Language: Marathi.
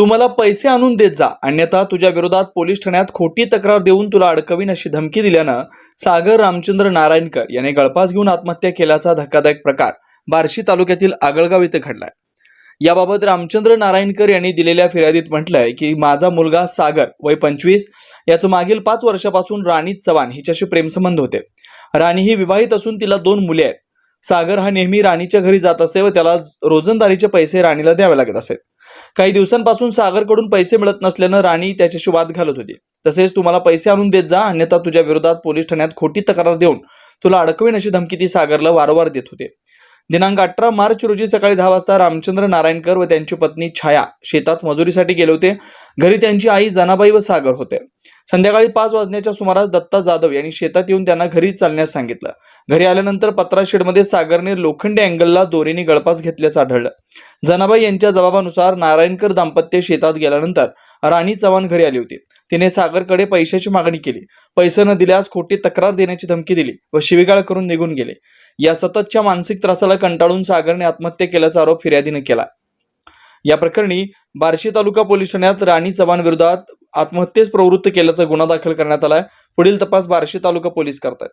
तू मला पैसे आणून देत जा. अन्यथा तुझ्या विरोधात पोलीस ठाण्यात खोटी तक्रार देऊन तुला अडकवीन अशी धमकी दिल्यानं सागर रामचंद्र नारायणकर याने गळफास घेऊन आत्महत्या केल्याचा धक्कादायक प्रकार बार्शी तालुक्यातील आगळगाव इथं घडलाय. याबाबत रामचंद्र नारायणकर यांनी दिलेल्या फिर्यादीत म्हटलंय की माझा मुलगा सागर वय पंचवीस याचं मागील पाच वर्षापासून राणी चव्हाण हिच्याशी प्रेमसंबंध होते. राणी ही विवाहित असून तिला दोन मुले आहेत. सागर हा नेहमी राणीच्या घरी जात असे व त्याला रोजंदारीचे पैसे राणीला द्यावे लागत असे. काही दिवसांपासून सागरकडून पैसे मिळत नसल्यानं राणी त्याच्याशी वाद घालत होती. तसेच तुम्हाला पैसे आणून देत जा अन्यथा तुझ्या विरोधात पोलीस ठाण्यात खोटी तक्रार देऊन तुला अडकवेन अशी धमकी ती सागरला वारंवार देत होते. दिनांक अठरा मार्च रोजी सकाळी दहा वाजता रामचंद्र नारायणकर व त्यांची पत्नी छाया शेतात मजुरीसाठी गेले होते. घरी त्यांची आई जनाबाई व सागर होते. संध्याकाळी पाच वाजण्याच्या सुमारास दत्ता जाधव यांनी शेतात येऊन त्यांना घरी चालण्यास सांगितलं. घरी आल्यानंतर पत्राशेडमध्ये सागरने लोखंडी अँगलला दोरीने गळपास घेतल्याचं आढळलं. जनाबाई यांच्या जबाबानुसार नारायणकर दाम्पत्य शेतात गेल्यानंतर राणी चव्हाण घरी आली होती. तिने सागरकडे पैशाची मागणी केली. पैसे न दिल्यास खोटी तक्रार देण्याची धमकी दिली व शिवीगाळ करून निघून गेले. या सततच्या मानसिक त्रासाला कंटाळून सागरने आत्महत्या केल्याचा आरोप फिर्यादीने केला. या प्रकरणी बार्शी तालुका पोलीस ठाण्यात राणी चव्हाण विरोधात आत्महत्येस प्रवृत्त केल्याचा गुन्हा दाखल करण्यात आलाय. पुढील तपास बार्शी तालुका पोलीस करतायत.